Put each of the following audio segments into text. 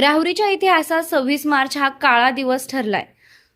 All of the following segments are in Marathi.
राहुरीच्या इतिहासात सव्वीस मार्च हा काळा दिवस ठरलाय.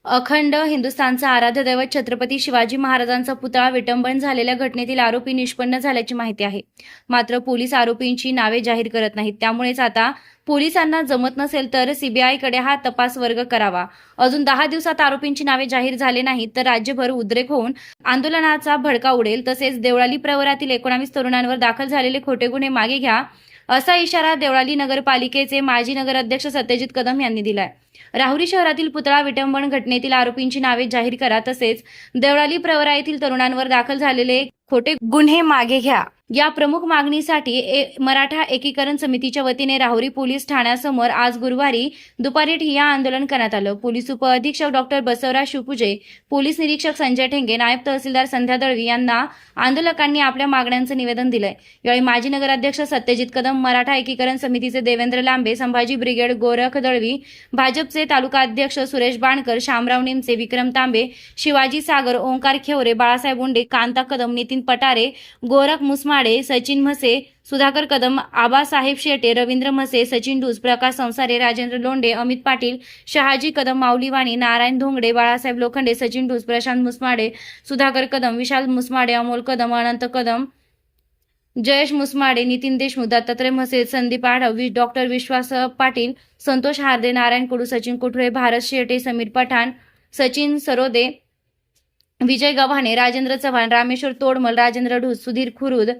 अखंड हिंदुस्थानचा आराध्य दैवत छत्रपती शिवाजी महाराजांचा पुतळा विटंबन झालेल्या घटनेतील आरोपी निष्पन्न झाल्याची माहिती आहे. मात्र पोलीस आरोपींची नावे जाहीर करत नाहीत. त्यामुळेच आता पोलिसांना जमत नसेल तर सीबीआयकडे हा तपास वर्ग करावा. अजून दहा दिवसात आरोपींची नावे जाहीर झाले नाहीत तर राज्यभर उद्रेक होऊन आंदोलनाचा भडका उडेल. तसेच देवळाली प्रवरातील एकोणावीस तरुणांवर दाखल झालेले खोटे गुन्हे मागे घ्या. असा इशारा देवळाली नगरपालिकेचे माजी नगराध्यक्ष सत्यजित कदम यांनी दिलाय. राहुरी शहरातील पुतळा विटंबन घटनेतील आरोपींची नावे जाहीर करा तसेच देवळाली प्रवरा येथील तरुणांवर दाखल झालेले खोटे गुन्हे मागे घ्या. या प्रमुख मागणीसाठी ए- मराठा एकीकरण समितीच्या वतीने राहुरी पोलीस ठाण्यासमोर आज गुरुवारी दुपारी ठिया आंदोलन करण्यात आलं. पोलीस उपअधीक्षक डॉक्टर बसवराज शिवपुजे पोलीस निरीक्षक संजय ठेंगे नायब तहसीलदार संध्या दळवी यांना आंदोलकांनी आपल्या मागण्यांचं निवेदन दिलंय. यावेळी माजी नगराध्यक्ष सत्यजित कदम मराठा एकीकरण समितीचे देवेंद्र लांबे संभाजी ब्रिगेड गोरख दळवी भाजपचे तालुका अध्यक्ष सुरेश बाणकर शामराव निमचे विक्रम तांबे शिवाजी सागर Omkar Khevre Balasaheb Unde Kanta Kadam Nitin Patare Gorakh Musmade Sachin Mhase Sudhakar Kadam Abasaheb Shete Ravindra Mhase Sachin do's Prakash Sansare Rajendra Londhe Amit Patil Shahaji Kadam माऊलीवाणी Narayan Dhongade Balasaheb Lokhande Sachin do's Prashant Musmade Sudhakar Kadam Vishal Musmade Amol Kadam Anant Kadam Jayesh Musmade Nitin Deshmukh Dattatray Mhase Sandeep Adhav doctor Vishwas Patil Santosh Harde Narayan Kudu Sachin Kuthure Bharat Shete Sameer Pathan Sachin Sarode Vijay Gavhane Rajendra Chavan Rameshwar Todmal Rajendra ढूस Sudhir Khurud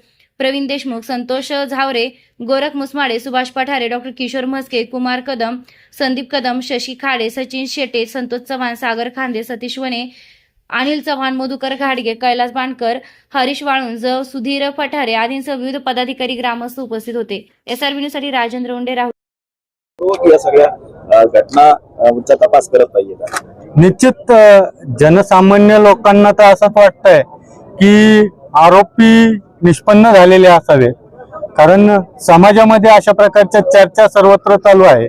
Pravin Deshmukh Santosh Zaware Gorakh Musmade Subhash Pathare doctor Kishor Mhaske Kumar Kadam Sandeep Kadam Shashi Khade Sachin Shete Santosh Chavan Sagar Khande Satish वने अनिल चव्हाण मधुकर घाडगे कैलास बाणकर हरीश वाळुंज सुधीर पठारे आदींसह विविध पदाधिकारी ग्रामस्थ उपस्थित होते. एसआरबी न्यूजसाठी राजेंद्र उंडे राहुल. हो, या सगळ्या घटना तपास करत पाहिजे निश्चित जनसामान्य लोकांना तर असंच वाटतंय की आरोपी निष्पन्न झालेले असावे. कारण समाजामध्ये अशा प्रकारच्या चर्चा सर्वत्र चालू आहे.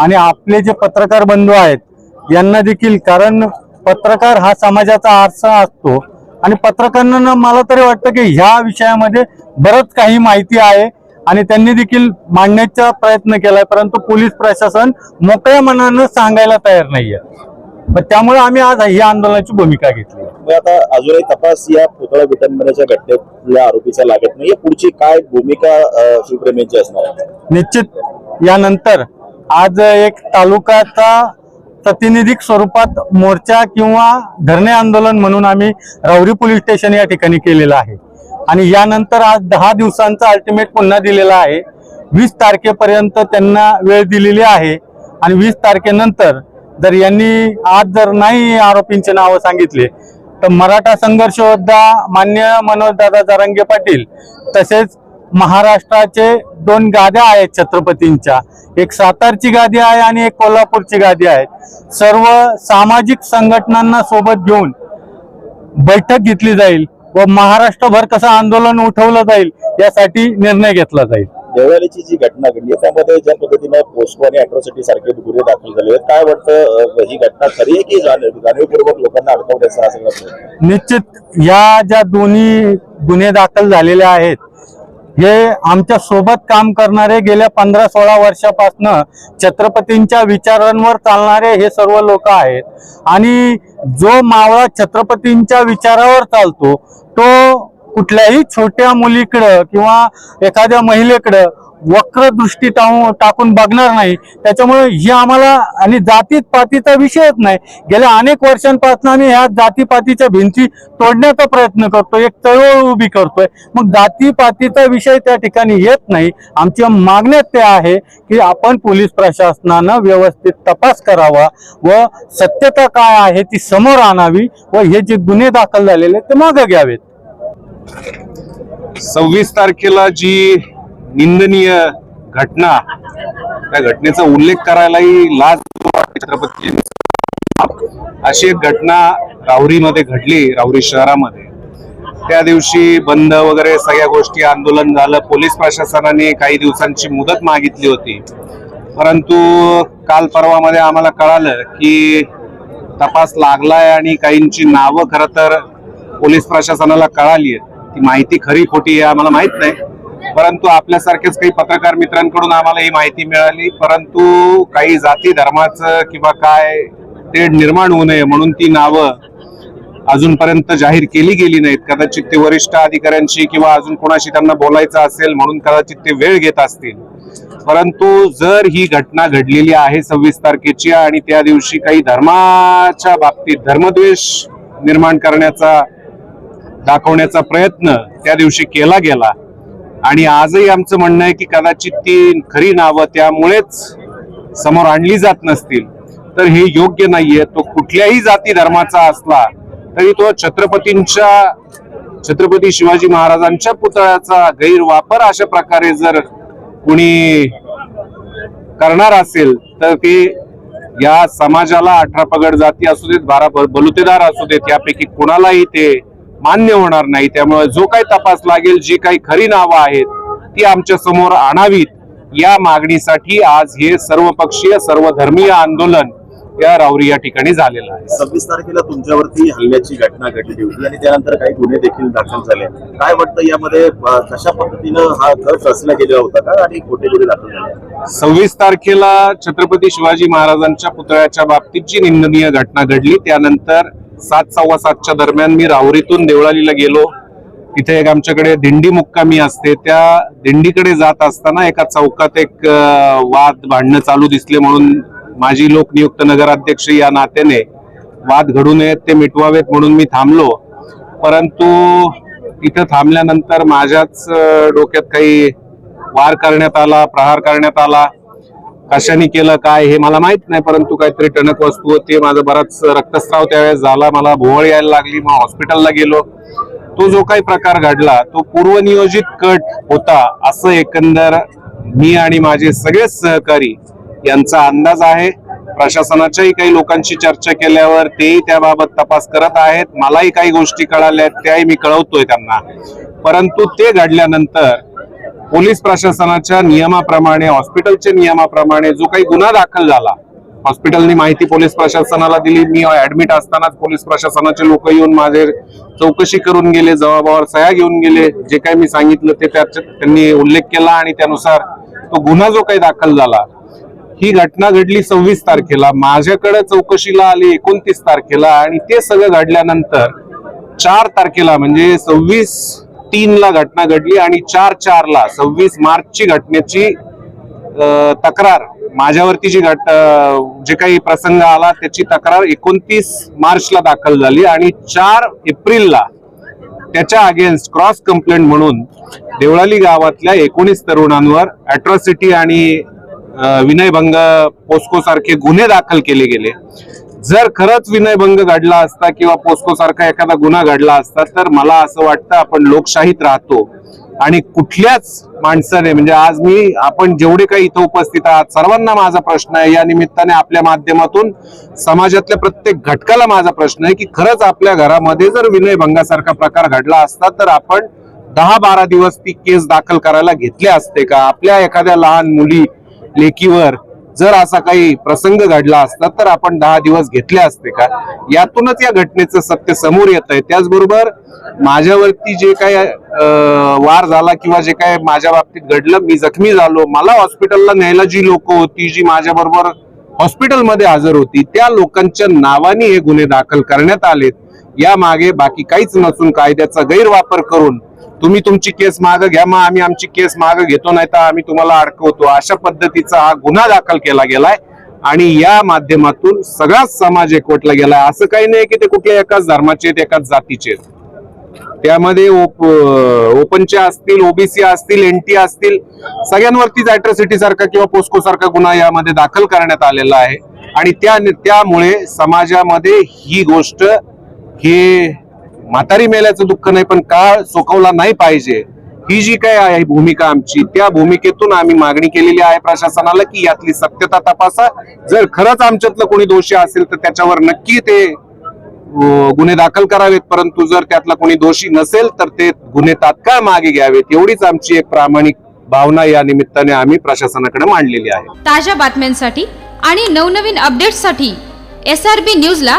आणि आपले जे पत्रकार बंधू आहेत यांना देखील कारण पत्रकार हा समाजाचा आरसा असतो. आणि पत्रकारांना मला तरी वाटतं की ह्या विषयामध्ये बरंच काही माहिती आहे. आणि त्यांनी देखील मांडण्याचा प्रयत्न केलाय परंतु पोलीस प्रशासन मोकळ्या मनानं सांगायला तयार नाहीये. त्यामुळे आम्ही आज ही आंदोलनाची भूमिका घेतली आता अजूनही तपास या पुतळा विटंबनेच्या घटनेतल्या आरोपीचा लागत नाहीये. पुढची काय भूमिका शिवप्रेमींची असणार आहे? निश्चित यानंतर आज एक तालुक्याचा प्रातिनिधिक स्वरूपात मोर्चा किंवा धरणे आंदोलन म्हणून आम्ही राहुरी पोलीस स्टेशन या ठिकाणी केलेलं आहे. आणि यानंतर आज दहा दिवसांचा अल्टिमेट पुन्हा दिलेला आहे. वीस तारखेपर्यंत त्यांना वेळ दिलेली आहे. आणि वीस तारखेनंतर जर यांनी आज जर नाही आरोपींचे नावं सांगितले तर मराठा संघर्ष योद्धा मान्य मनोजदादा जारंगे पाटील तसेच महाराष्ट्राचे दोन गाद्या आहेत छत्रपतींच्या. एक सातारची गादी आहे आणि एक कोल्हापूरची गादी आहे. सर्व सामाजिक संघटनांना सोबत घेऊन बैठक घेतली जाईल. व महाराष्ट्रभर कसं आंदोलन उठवलं जाईल यासाठी निर्णय घेतला जाईल देवळालीची जी घटना घडली त्यामध्ये ज्या पद्धतीनं पोस्को आणि अॅट्रॉसिटी सारखे गुन्हे दाखल झाले आहेत काय वाटतं ही घटना खरी आहे की जाणीव- जाणीवपूर्वक लोकांना अडकवण्याचा? निश्चित या ज्या दोन्ही गुन्हे दाखल झालेले आहेत हे आमच्यासोबत काम करणारे गेल्या पंधरा सोळा वर्षापासनं छत्रपतींच्या विचारांवर चालणारे हे सर्व लोक आहेत. आणि जो मावळा छत्रपतींच्या विचारावर चालतो तो कुठल्याही छोट्या मुलीकडं किंवा एखाद्या महिलेकडं वक्र दृष्टी टाकून टाकून बघणार नाही. त्याच्यामुळे ही आम्हाला आणि जातीत पातीचा विषयच नाही. गेल्या अनेक वर्षांपासून आम्ही ह्या जातीपातीच्या भिंती तोडण्याचा प्रयत्न करतो एक चळवळ उभी करतोय. मग जातीपातीचा विषय त्या ठिकाणी येत नाही. आमच्या मागण्यात ते आहे की आपण पोलीस प्रशासनानं व्यवस्थित तपास करावा व सत्यता काय आहे ती समोर आणावी व हे जे गुन्हे दाखल झालेले ते मागे घ्यावेत. सव्वीस तारखेला जी निंदनीय घटना. त्या घटनेचा उल्लेख करायलाही लाज छत्रपती. अशी एक घटना राहुरीमध्ये घडली राहुरी शहरामध्ये. त्या दिवशी बंद वगैरे सगळ्या गोष्टी आंदोलन झालं. पोलीस प्रशासनाने काही दिवसांची मुदत मागितली होती. परंतु काल परवामध्ये आम्हाला कळालं की तपास लागलाय आणि काहींची नावं खरं तर पोलीस प्रशासनाला कळाली आहेत ती माहिती खरी खोटी आहे आम्हाला माहीत नाही. परंतु आपल्यासारखेच काही पत्रकार मित्रांकडून आम्हाला ही माहिती मिळाली. परंतु काही जाती धर्माचं किंवा काय ते निर्माण होऊ नये म्हणून ती नावं अजूनपर्यंत जाहीर केली गेली नाहीत. कदाचित ते वरिष्ठ अधिकाऱ्यांशी किंवा अजून कोणाशी त्यांना बोलायचं असेल म्हणून कदाचित ते वेळ घेत असतील. परंतु जर ही घटना घडलेली आहे सव्वीस तारखेची आणि त्या दिवशी काही धर्माच्या बाबतीत धर्मद्वेष निर्माण करण्याचा दाखवण्याचा प्रयत्न त्या दिवशी केला गेला आणि आजही आमचं म्हणणं आहे की कदाचित ती खरी नावं त्यामुळेच समोर आणली जात नसतील. तर हे योग्य नाहीये. तो कुठल्याही जाती धर्माचा असला तरी तो छत्रपतींच्या छत्रपती शिवाजी महाराजांच्या पुतळ्याचा गैरवापर अशा प्रकारे जर कुणी करणार असेल तर ते या समाजाला अठरा पगड जाती असू देत बारा बलुतेदार असू देत यापैकी कुणालाही ते मान्य होणार नाही. त्यामुळे जो काही तपास लागेल जी काही खरी नावं आहेत ती आमच्यासमोर आणावीत. या मागणीसाठी आज हे सर्वपक्षीय सर्वधर्मीय आंदोलन या राऊरी या ठिकाणी झालेलं आहे. सव्वीस तारखेला तुमच्यावरती हल्ल्याची घटना घडली होती आणि त्यानंतर काही गुन्हे देखील दाखल झाले. काय वाटतं यामध्ये कशा पद्धतीनं हा कट रचला गेला होता का आणि खोटे गुन्हे दाखल झाले? सव्वीस तारखेला छत्रपती शिवाजी महाराजांच्या पुतळ्याच्या बाबतीत जी निंदनीय घटना घडली त्यानंतर सात सव्वा सातच्या दरम्यान मी राहुरीतून देवळालीला गेलो. तिथे एक आमच्याकडे दिंडी मुक्कामी असते. त्या दिंडीकडे जात असताना एका चौकात एक वाद भांडणं चालू दिसले म्हणून माजी लोकनियुक्त नगराध्यक्ष या नात्याने वाद घडू नयेत ते मिटवावेत म्हणून मी थांबलो. परंतु इथं थांबल्यानंतर माझ्याच डोक्यात काही वार करण्यात आला प्रहार करण्यात आला. कशाने केलं काय हे मला माहीत नाही परंतु काहीतरी टणक वस्तू होती माझा बराच रक्तस्राव त्यावेळेस झाला मला भोवळ यायला लागली मग हॉस्पिटलला गेलो. तो जो काही प्रकार घडला तो पूर्वनियोजित कट होता असं एकंदर मी आणि माझे सगळेच सहकारी यांचा अंदाज आहे. प्रशासनाच्याही काही लोकांशी चर्चा केल्यावर तेही त्याबाबत तपास करत आहेत. मलाही काही गोष्टी कळाल्या त्याही मी कळवतोय त्यांना. परंतु ते घडल्यानंतर पोलीस प्रशासनाच्या नियमाप्रमाणे हॉस्पिटलच्या नियमाप्रमाणे जो काही गुन्हा दाखल झाला हॉस्पिटलनी माहिती पोलीस प्रशासनाला दिली. मी ऍडमिट असतानाच पोलीस प्रशासनाचे लोक येऊन माझे चौकशी करून गेले जबाबावर सह्या घेऊन गेले. जे काही मी सांगितलं ते त्याच्यात त्यांनी उल्लेख केला आणि त्यानुसार तो गुन्हा जो काही दाखल झाला ही घटना घडली सव्वीस तारखेला. माझ्याकडे चौकशीला आली एकोणतीस तारखेला आणि ते सगळं घडल्यानंतर चार तारखेला म्हणजे सव्वीस तीन ला घटना घडली आणि चार चार ला सव्वीस मार्चची घटनेची तक्रार. माझ्यावरती जी घट जे काही प्रसंग आला त्याची तक्रार एकोणतीस मार्चला दाखल झाली आणि चार एप्रिलला त्याच्या अगेन्स्ट क्रॉस कंप्लेंट म्हणून देवळाली गावातल्या एकोणीस तरुणांवर अॅट्रॉसिटी आणि विनयभंग पोस्को सारखे गुन्हे दाखल केले गेले. जर खरंच विनयभंग घडला असता किंवा पोस्को सारखा एखादा गुन्हा घडला असता तर मला असं वाटतं आपण लोकशाहीत राहतो. आणि कुठल्याच माणसाने म्हणजे आज मी आपण जेवढे काही इथं उपस्थित आहात सर्वांना माझा प्रश्न आहे. या निमित्ताने आपल्या माध्यमातून समाजातल्या प्रत्येक घटकाला माझा प्रश्न आहे की खरंच आपल्या घरामध्ये जर विनयभंगासारखा प्रकार घडला असता तर आपण दहा बारा दिवस ती केस दाखल करायला घेतले असते का? आपल्या एखाद्या लहान मुली लेकीवर जर असा काही प्रसंग घडला असता तर आपण दहा दिवस घेतले असते का? यातूनच या घटनेचं सत्य समोर येत आहे. त्याचबरोबर माझ्यावरती जे काय वार झाला किंवा जे काय माझ्या बाबतीत घडलं मी जखमी झालो मला हॉस्पिटलला न्यायला जी लोक होती जी माझ्या बरोबर हॉस्पिटलमध्ये हजर होती त्या लोकांच्या नावाने हे गुन्हे दाखल करण्यात आलेत. या मागे बाकी काहीच नसून कायद्याचा गैरवापर करून तुम्ही तुमची केस माग घ्या मग आम्ही आमची केस माग घेतो नाही तर आम्ही तुम्हाला अडकवतो. अशा पद्धतीचा हा गुन्हा दाखल केला गेलाय आणि या माध्यमातून सगळाच समाज एकवटला गेलाय. असं काही नाही की ते कुठल्या एकाच धर्माचे आहेत एकाच जातीचे आहेत. त्यामध्ये ओप ओपनचे असतील ओबीसी असतील एनटी असतील सगळ्यांवरतीच अॅट्रॉसिटी सारखा किंवा पोस्को सारखा गुन्हा यामध्ये दाखल करण्यात आलेला आहे. आणि त्या त्यामुळे समाजामध्ये ही गोष्ट हे म्हातारी मेल्याचं दुःख नाही पण काळ सोकवला नाही पाहिजे. ही जी काय आहे भूमिका आमची त्या भूमिकेतून आम्ही मागणी केलेली आहे प्रशासनाला की यातली सत्यता तपासा. जर खरंच आमच्यातलं कोणी दोषी असेल तर त्याच्यावर नक्की ते गुन्हे दाखल करावेत. परंतु जर त्यातला कोणी दोषी नसेल तर ते गुन्हे तात्काळ मागे घ्यावेत. एवढीच आमची एक प्रामाणिक भावना या निमित्ताने आम्ही प्रशासनाकडे मांडलेली आहे. ताज्या बातम्यांसाठी आणि नवनवीन अपडेट्ससाठी एस आर बी न्यूजला